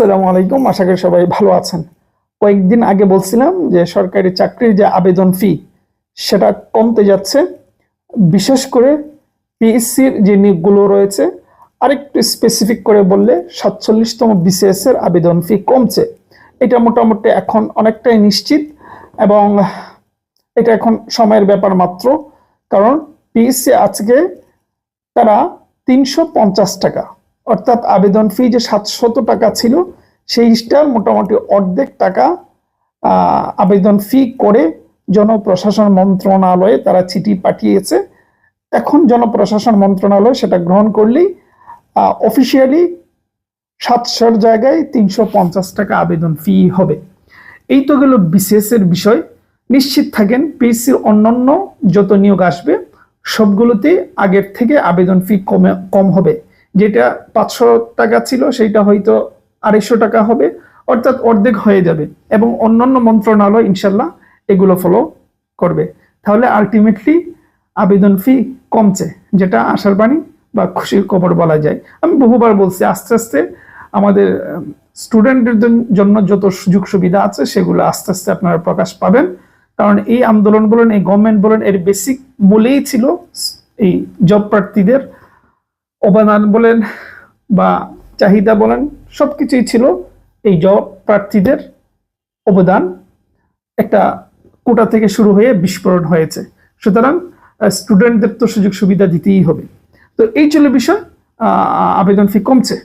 আসসালামু আলাইকুম। আশা করি সবাই ভালো আছেন। কয়েকদিন আগে বলছিলাম যে সরকারি চাকরির যে আবেদন ফি, সেটা কমতে যাচ্ছে। বিশেষ করে পিএসসির যে নিয়োগগুলো রয়েছে, আরেকটু স্পেসিফিক করে বললে সাতচল্লিশতম বিসিএস এর আবেদন ফি কমছে। এটা মোটামুটি এখন অনেকটাই নিশ্চিত এবং এটা এখন সময়ের ব্যাপার মাত্র। কারণ পিএসসি আজকে তারা তিনশো পঞ্চাশ টাকা অর্থাৎ আবেদন ফি যে সাতশত টাকা ছিল সেইটার মোটামুটি অর্ধেক টাকা আবেদন ফি করে জনপ্রশাসন মন্ত্রণালয়ে তারা চিঠি পাঠিয়েছে। এখন জনপ্রশাসন মন্ত্রণালয় সেটা গ্রহণ করলেই অফিসিয়ালি সাতশোর জায়গায় তিনশো পঞ্চাশ টাকা আবেদন ফি হবে। এই তো গেল বিসিএস এর বিষয়। নিশ্চিত থাকেন, পিএসসির অন্যান্য যত নিয়োগ আসবে সবগুলোতে আগের থেকে আবেদন ফি কমে, কম হবে। যেটা পাঁচশো টাকা ছিল, সেইটা হয়তো আড়াইশো টাকা হবে। অর্থাৎ অর্ধেক হয়ে যাবে এবং অন্যান্য মন্ত্রণালয় ইনশাল্লাহ এগুলো ফলো করবে। তাহলে আলটিমেটলি আবেদন ফি কমছে, যেটা আশার বাণী বা খুশির খবর বলা যায়। আমি বহুবার বলছি, আস্তে আস্তে আমাদের স্টুডেন্টদের জন্য যত সুযোগ সুবিধা আছে, সেগুলো আস্তে আস্তে আপনারা প্রকাশ পাবেন। কারণ এই আন্দোলন বলেন, এই গভর্নমেন্ট বলেন, এর বেসিক মূলেই ছিল এই জব প্রার্থীদের অবদান বলেন বা চাহিদা বলেন সব কিছুই ছিল এই জব প্রার্থীদের অবদান। একটা কোটা থেকে শুরু হয়ে বিস্ফোরণ হয়েছে। সুতরাং স্টুডেন্টদের তো সুযোগ সুবিধা দিতেই হবে। তো এই ছিল বিষয়। আবেদন ফি কমছে।